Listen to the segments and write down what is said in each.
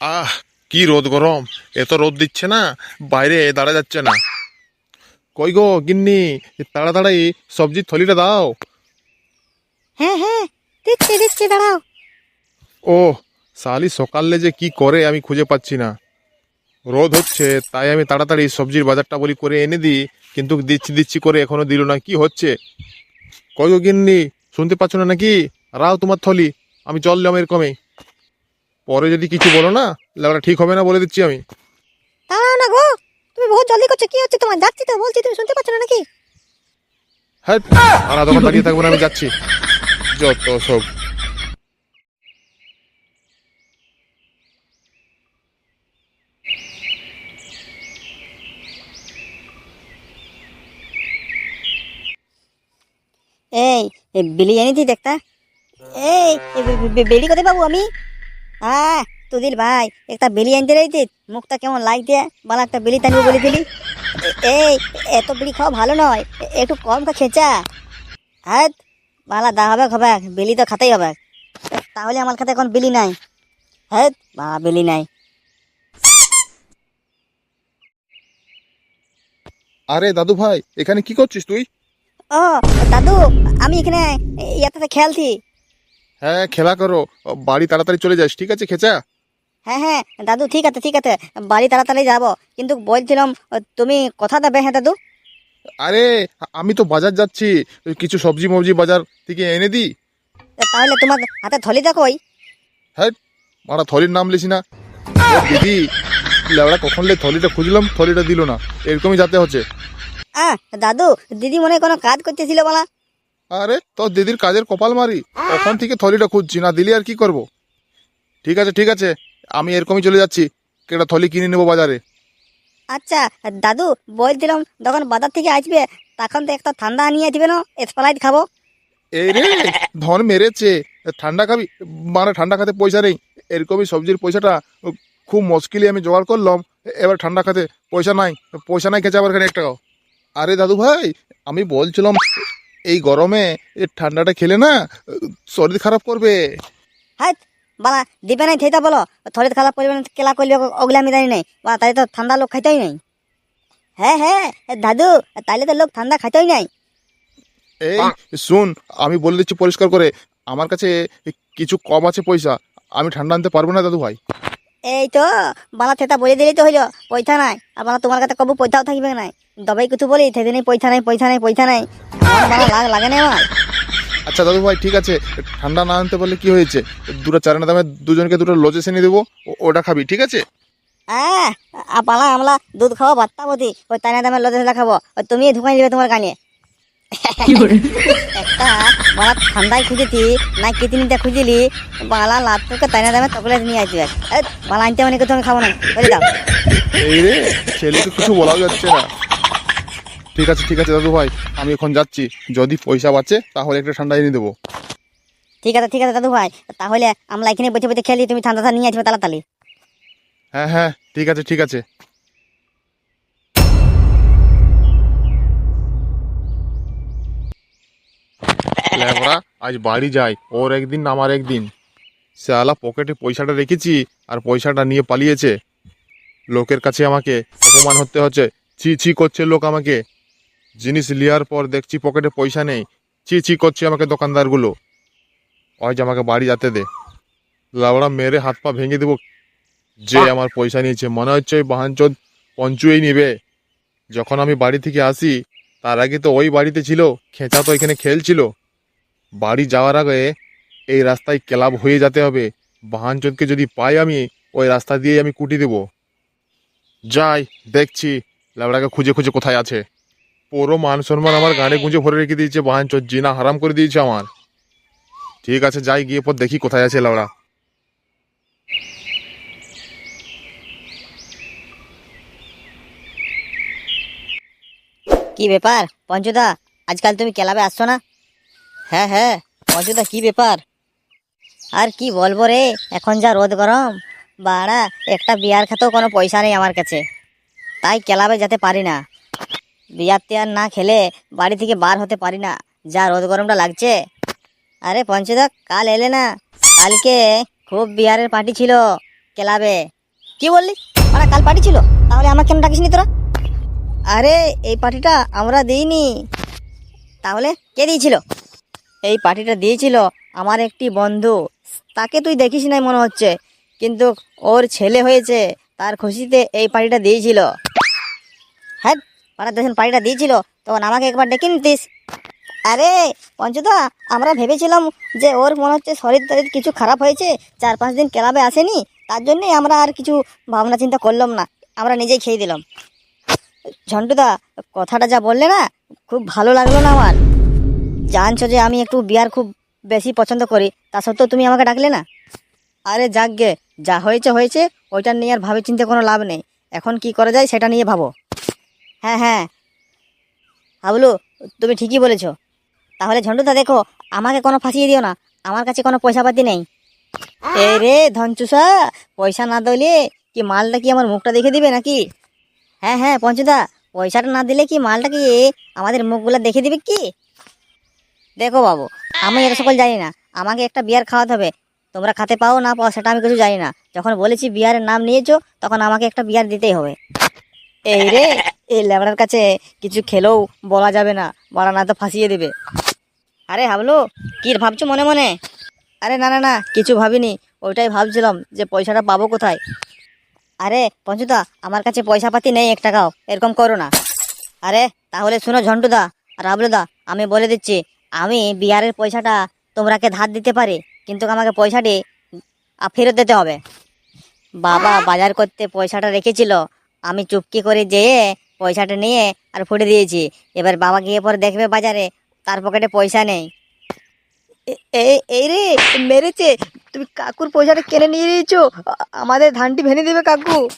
আহ কি রোদ গরম। এত রোদ দিচ্ছে না বাইরে দাঁড়া যাচ্ছে না। কই গো গিন্নি তাড়াতাড়ি সবজির থলিটা দাও। হ্যাঁ হ্যাঁ দিচ্ছি দিচ্ছি দাঁড়াও। ও সালি সকালে যে কি করে আমি খুঁজে পাচ্ছি না। রোদ হচ্ছে তাই আমি তাড়াতাড়ি সবজির বাজারটা বলি করে এনে দিই কিন্তু দিচ্ছি দিচ্ছি করে এখনও দিল না কি হচ্ছে? কই গো গিন্নি শুনতে পাচ্ছ না নাকি? রাও তোমার থলি আমি চললাম এরকমই। পরে যদি কিছু বলো না লাগটা ঠিক হবে না বলে দিচ্ছি আমি। দাঁড়াও না গো তুমি বহুত জলদি করছ কি হচ্ছে তোমার? যাচ্ছি তো বলছি তুমি শুনতে পাচ্ছ না নাকি? হ্যাঁ আর তখন দাঁড়িয়ে থাকব না আমি যাচ্ছি। যত সব। এই বিলি এনেছি দেখতা। এই বেলি কোথায় পাবো আমি? হ্যাঁ তুদিল ভাই একটা বেলি আনতে রয়েছে মুখটা কেমন লাগছে বলা একটা বেলি টানবো বলে দিলি। এই এত বিড়ি খাওয়া ভালো নয়। একটু কম খা খেঁচা। হ্যাঁ বালা দা হবে হবে। বেলি তো খাতেই হবে। তাহলে আমার কাছে এখন বিলি নাই। হ্যাঁ বা বিলি নাই। আরে দাদু ভাই এখানে কি করছিস তুই? ও দাদু আমি এখানে ইয়াতে খেলছি। হ্যাঁ খেলা করো। বাড়ি তাড়াতাড়ি চলে যাস ঠিক আছে খেচা? হ্যাঁ হ্যাঁ দাদু ঠিক আছে ঠিক আছে। বাড়ি তাড়াতাড়ি যাব। কিন্তু বলছিলাম তুমি কথা দেবে হ্যাঁ দাদু। আরে আমি তো বাজার যাচ্ছি। কিছু সবজি মবজি বাজার থেকে এনে দি তাহলে তোমার হাতে থলি দেখো ওই। হ্যাঁ মারা থলির নাম লিছি না। দিদি লেবড়া কখন লে থলিটা খুঁজলাম থলিটা দিল না। এরকমই যাতে হচ্ছে। আহ দাদু দিদি মনে হয় কোনো কাজ করতেছিল বলা। আরে তোর দিদির কাজের কপাল মারি? কখন থেকে থলিটা খুঁজছি না দিলি আর কি করব? ঠিক আছে ঠিক আছে আমি এরকমই চলে যাচ্ছি। একটা থলি কিনে নেব বাজারে। আচ্ছা দাদু বলছিলাম যখন বাজার থেকে আসবে তখন তো একটা ঠান্ডা নিয়ে আসবে না? স্প্রাইট খাব। এই রে ধন মেরেছে। ঠান্ডা খাবি? মানে ঠান্ডা খাতে পয়সা নেই। এরকমই সবজির পয়সাটা খুব মুশকিলে আমি জোগাড় করলাম। এবার ঠান্ডা খাতে পয়সা নাই। পয়সা নাই খেছে আবার এখানে এক টাকাও। আরে দাদু ভাই আমি বলছিলাম এই গরমে এই ঠান্ডাটা খেলে না শরীর খারাপ করবে। হ্যাঁ বালা দিবে নাই সেইটা বলো। থলি খারাপ করবে না কেলা করলে ওগুলা আমি জানি নাই। বা তাই তো ঠান্ডা লোক খাইতেই নাই। হ্যাঁ হ্যাঁ দাদু তাইলে তো লোক ঠান্ডা খাইতেই নাই। এই শুন আমি বলে দিচ্ছি পরিষ্কার করে আমার কাছে কিছু কম আছে পয়সা আমি ঠান্ডা আনতে পারব না দাদু ভাই। এই তো বালা থেতা বলে দিলেই তো হইল পয়সা নাই। আর বালা তোমার কাছে কবু পয়সাও থাকবে নাই। দবাই কিছু বলি সেদিন পয়সা নাই পয়সা নাই পয়সা নাই। আমার লাগে না আমার আচ্ছা দাদু ভাই ঠিক আছে। ঠান্ডা না আনতে পারলে কি হয়েছে? দুটো চারানা দামে দুজনকে দুটো লজেস এনে দেবো ওটা খাবি ঠিক আছে? হ্যাঁ আমলা দুধ খাব ভাত্তা বতি ওই দামের লজেলা খাব। ওই তুমি ঢুকাই দিবে তোমার কানে। একটা বালা ঠান্ডায় খুঁজেছি না কিতিনিটা খুঁজিলি বালা দামে তকলে নিয়ে আসবে। বালা আনতে মানে তুমি খাব না? বলে দাও। এই রে ছেলেকে কিছু বলা যাচ্ছে না। ঠিক আছে ঠিক আছে দাদু ভাই আমি এখন যাচ্ছি। যদি পয়সা বাঁচে তাহলে একটা ঠান্ডা এনে দেবো। ঠিক আছে ঠিক আছে দাদু ভাই তাহলে আমরা এখানে বসে বসে খেলি তুমি ঠান্ডা নিয়ে আসবে তাড়াতাড়ি। হ্যাঁ হ্যাঁ ঠিক আছে ঠিক আছে। আজ বাড়ি যাই ওর একদিন আমার একদিন। শালা পকেটে পয়সাটা রেখেছি আর পয়সাটা নিয়ে পালিয়েছে। লোকের কাছে আমাকে অপমান হতে হচ্ছে। ছি ছি করছে লোক আমাকে। জিনিস লিয়ার পর দেখছি পকেটে পয়সা নেই। চি চি করছে আমাকে দোকানদারগুলো। যে আমাকে বাড়ি যেতে দে। লাবড়া মেরে হাত পা ভেঙে দেবো। যে আমার পয়সা নিয়েছে মনে হচ্ছে ওই বাহানচোদ পঞ্চুই নিবে। যখন আমি বাড়ি থেকে আসি তার আগে তো ওই বাড়িতে ছিল খেঁচা তো এখানে খেলছিল বাড়ি যাওয়ার আগে এই রাস্তায় ক্লাব হয়ে যেতে হবে। বাহানচোদকে যদি পাই আমি ওই রাস্তা দিয়েই আমি কুটি দেব। যাই দেখছি ল্যাবড়াকে খুঁজে খুঁজে কোথায় আছে। পুরো মান সম্মান আমার গাড়ি গুঁজে ভরে রেখে দিয়েছে বাহান বাহানচোদ জিনা হারাম করে দিয়েছে আমার ঠিক আছে যাই গিয়ে পর দেখি কোথায় আছে ল্যাবড়া কি ব্যাপার পঞ্চদা আজকাল তুমি ক্লাবে আসছো না হ্যাঁ হ্যাঁ পঞ্চদা কি ব্যাপার আর কি বলব রে এখন যা রোদ গরম বাড়া একটা বিয়ার খেতেও কোনো পয়সা নেই আমার কাছে তাই ক্লাবে যেতে পারি না বিয়ার টিয়ার না খেলে বাড়ি থেকে বার হতে পারি না। যা রোদ গরমটা লাগছে। আরে পঞ্চুদা, কাল এলে না? কালকে খুব বিহারের পার্টি ছিল ক্লাবে। কি বললি? মানে কাল পার্টি ছিল? তাহলে আমাকে কেন ডাকিসনি তোরা? আরে এই পার্টিটা আমরা দিইনি। তাহলে কে দিয়েছিল? এই পার্টিটা দিয়েছিল আমার একটি বন্ধু। তাকে তুই দেখিস নাই মনে হচ্ছে। কিন্তু ওর ছেলে হয়েছে, তার খুশিতে এই পার্টিটা দিয়েছিল। হ্যাঁ পাড়া যখন পার্টিটা দিয়েছিল, তখন আমাকে একবার ডেকে নিতিস। আরে, পঞ্চদা, আমরা ভেবেছিলাম যে ওর মনে হচ্ছে শরীর টরীর কিছু খারাপ হয়েছে, চার পাঁচ দিন ক্লাবে আসেনি, তার জন্যই আমরা আর কিছু ভাবনা চিন্তা করলাম না, আমরা নিজেই খেয়ে দিলাম। ঝন্টুদা, কথাটা যা বললে না, খুব ভালো লাগল না আমার। জানছো যে আমি একটু বিয়ার খুব বেশি পছন্দ করি, তা সত্ত্বেও তুমি আমাকে ডাকলে না? আরে যাক গে, যা হয়েছে হয়েছে, ওইটা নিয়ে আর ভাবে চিন্তে কোনো লাভ নেই। এখন কি করা যায় সেটা নিয়ে ভাবো। হ্যাঁ হ্যাঁ। হাবলু, তুমি ঠিকই বলেছ। তাহলে ঝন্টুদা, দেখো, আমাকে কোনো ফাঁসিয়ে দিও না। আমার কাছে কোনো পয়সা পাতি নেই। এই রে, ধনচুষা, পয়সা না দিলে কি মালটা কি আমার মুখটা দেখে দিবে নাকি? হ্যাঁ হ্যাঁ পঞ্চুদা, পয়সাটা না দিলে কি মালটা কি আমাদের মুখগুলো দেখে দিবে কি? দেখো বাবু, আমি এটা সকল জানি না। আমাকে একটা বিয়ার খাওয়াতে হবে। তোমরা খাতে পাও না পাও, সেটা আমি কিছু জানি না। যখন বলেছি বিয়ারের নাম নিয়েছো, তখন আমাকে একটা বিয়ার দিতেই হবে। এই রে, এই লেবড়ার কাছে কিছু খেলেও বলা যাবে না বলা না তো ফাঁসিয়ে দেবে। আরে হাবলু, কি ভাবছ মনে মনে? আরে না না না, কিছু ভাবিনি, ওইটাই ভাবছিলাম যে পয়সাটা পাবো কোথায়। আরে পঞ্চুদা, আমার কাছে পয়সা পাতি নেই এক টাকাও, এরকম করো না। আরে, তাহলে শুনো ঝন্টুদা আর হাবলুদা, আমি বলে দিচ্ছি, আমি বিহারের পয়সাটা তোমরাকে ধার দিতে পারি, কিন্তু আমাকে পয়সাটি ফেরত দিতে হবে। বাবা বাজার করতে পয়সাটা রেখেছিল আমি চুপকি করে যেয়ে পয়সাটা নিয়ে আর ফুটে দিয়েছি। এবার বাবা গিয়ে পরে দেখবে বাজারে তার পকেটে পয়সা নেই। এই রে মেরেছে। তুমি কাকুর পয়সাটা কেনে নিয়ে নিয়েছো? আমাদের ধানটি ভেঙে দেবে কাকু।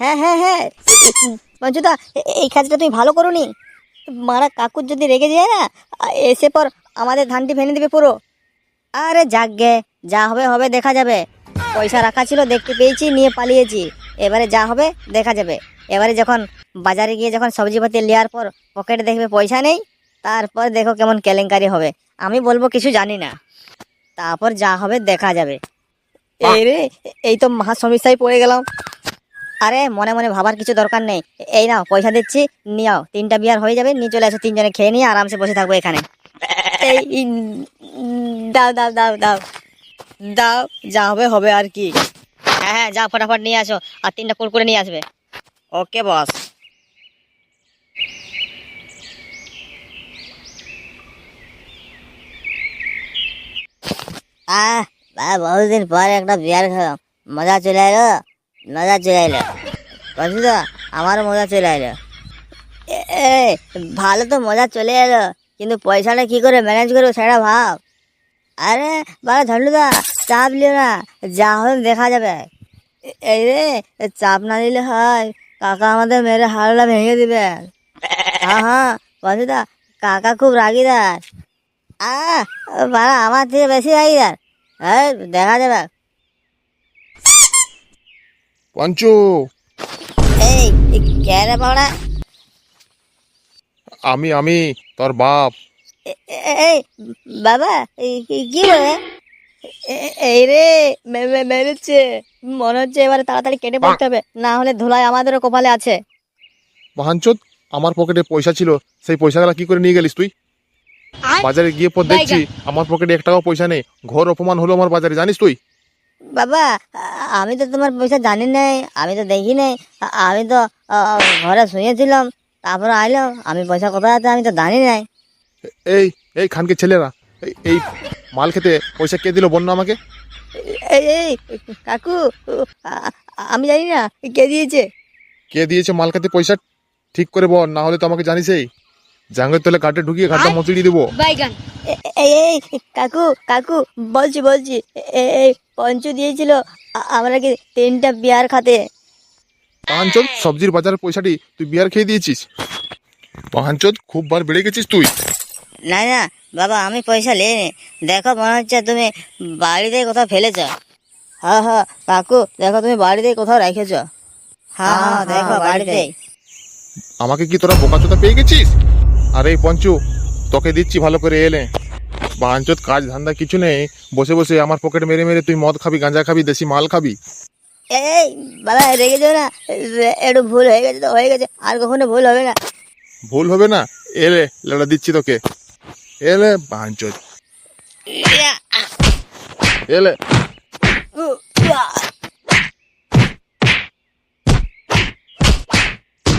হ্যাঁ হ্যাঁ হ্যাঁ। এ- এই কাজটা তুমি ভালো করোনি? মারা কাকুর যদি রেগে যায় না এসে পর আমাদের ধানটি ভেঙে দেবে পুরো। আরে যাক গে যা হবে হবে দেখা যাবে। পয়সা রাখা ছিল দেখতে পেয়েছি নিয়ে পালিয়েছি। এবারে যা হবে দেখা যাবে। এবারে যখন বাজারে গিয়ে যখন সবজিপাতি নেওয়ার পর পকেটে দেখবে পয়সা নেই তারপর দেখো কেমন কেলেঙ্কারি হবে। আমি বলব কিছু জানি না। তারপর যা হবে দেখা যাবে। এই রে এই তো মহা সমস্যায় পড়ে গেলাম। আরে মনে মনে ভাবার কিছু দরকার নেই। এই নাও পয়সা দিচ্ছি নিয়াও তিনটা বিয়ার হয়ে যাবে নিয়ে চলে আসো তিনজনে খেয়ে নিয়ে আরামসে বসে থাকব এখানে। এই দাও দাও দাও দাও। দাও যা হবে হবে আর কি। হ্যাঁ হ্যাঁ যা ফটাফট নিয়ে আসো আর তিনটা কুরকুরে নিয়ে আসবে। ওকে বস। আহ বহুদিন পরে একটা বিয়ার খেলাম। মজা চলে এলো? মজা চলে এলো। বুঝলি তো আমারও মজা চলে এলো। ভালো তো মজা চলে এলো কিন্তু পয়সাটা কি করে ম্যানেজ করব সেটা ভাব। আরে বাবা ধন্যদা চাপ লিও না যা হবে দেখা যাবে। এই রে চাপ না নিলে হয়। কাকা আমাদের মেরে হাড়টা ভেঙে দিবে হ্যাঁ হ্যাঁ বন্ধুদা কাকা খুব রাগিদার আহ বাড়া আমার থেকে বেশি রাগিদার হ্যাঁ দেখা যাবে। পঞ্চু। এই কে রে বাড়া? আমি আমি তোর বাপ। এই বাবা কি- বলে? এই রে মে- মে- মেরেছে। মনে হচ্ছে এবারে তাড়াতাড়ি কেটে পড়তে হবে। না হলে ধুলাই আমাদেরও কপালে আছে। বাহানচোদ আমার পকেটে পয়সা ছিল। সেই পয়সাগুলো কি করে নিয়ে গেলিস তুই? বাজারে গিয়ে পর দেখছি। আমার পকেটে এক টাকাও পয়সা নেই। ঘর অপমান হলো আমার বাজারে জানিস তুই? বাবা আমি তো তোমার পয়সা জানি নাই আমি তো দেখি নাই। আমি তো ঘরে শুয়েছিলাম তারপরে আইলাম। আমি পয়সা কোথায় আছে আমি তো জানি নাই। এই এই খানকে ছেলেরা এই মাল খেতে পয়সা কে দিল বন্য আমাকে? এই এই কাকু আ- আমি জানি না কে দিয়েছে? কে দিয়েছে মাল খেতে পয়সা? ঠিক করে বল না হলে তো আমাকে জানিসই জাঙ্গের তলে কাটে ঢুকিয়ে ঘাটটা মচড়িয়ে দেবো। বাইগান। এ- এই এই কাকু কাকু বলছি বলছি এ- এই পঞ্চু দিয়েছিল আ- আমরা কি তিনটা বিয়ার খাতে? পাহানচোদ সবজির বাজারের পয়সাটি তুই বিয়ার খেয়ে দিয়েছিস? পাহানচোদ খুব বার বেড়ে গেছিস তুই। না না বাবা আমি পয়সা নিইনি দেখো মনে হচ্ছে তুমি বাড়িতে কোথাও ফেলেছ। হ্যাঁ হ্যাঁ কাকু দেখো তুমি বাড়িতে কোথাও রেখেছ। হ্যাঁ হ্যাঁ দেখো বাড়িতে আমাকে কি তোরা বোকাচোদা পেয়ে গেছিস? আরে পঞ্চু তোকে দিচ্ছি ভালো করে এলে। বাঞ্চত কাজ ধান্দা কিছু নেই। বসে বসে আমার পকেট মেরে মেরে তুই মদ খাবি গাঁজা খাবি দেশি মাল খাবি। এই বাবা রেগে যাও না। একটু ভুল হয়ে গেছে তো হয়ে গেছে। আর কখনো ভুল হবে না। ভুল হবে না? এলে লেটা দিচ্ছি তোকে। Ele banjo. Ele.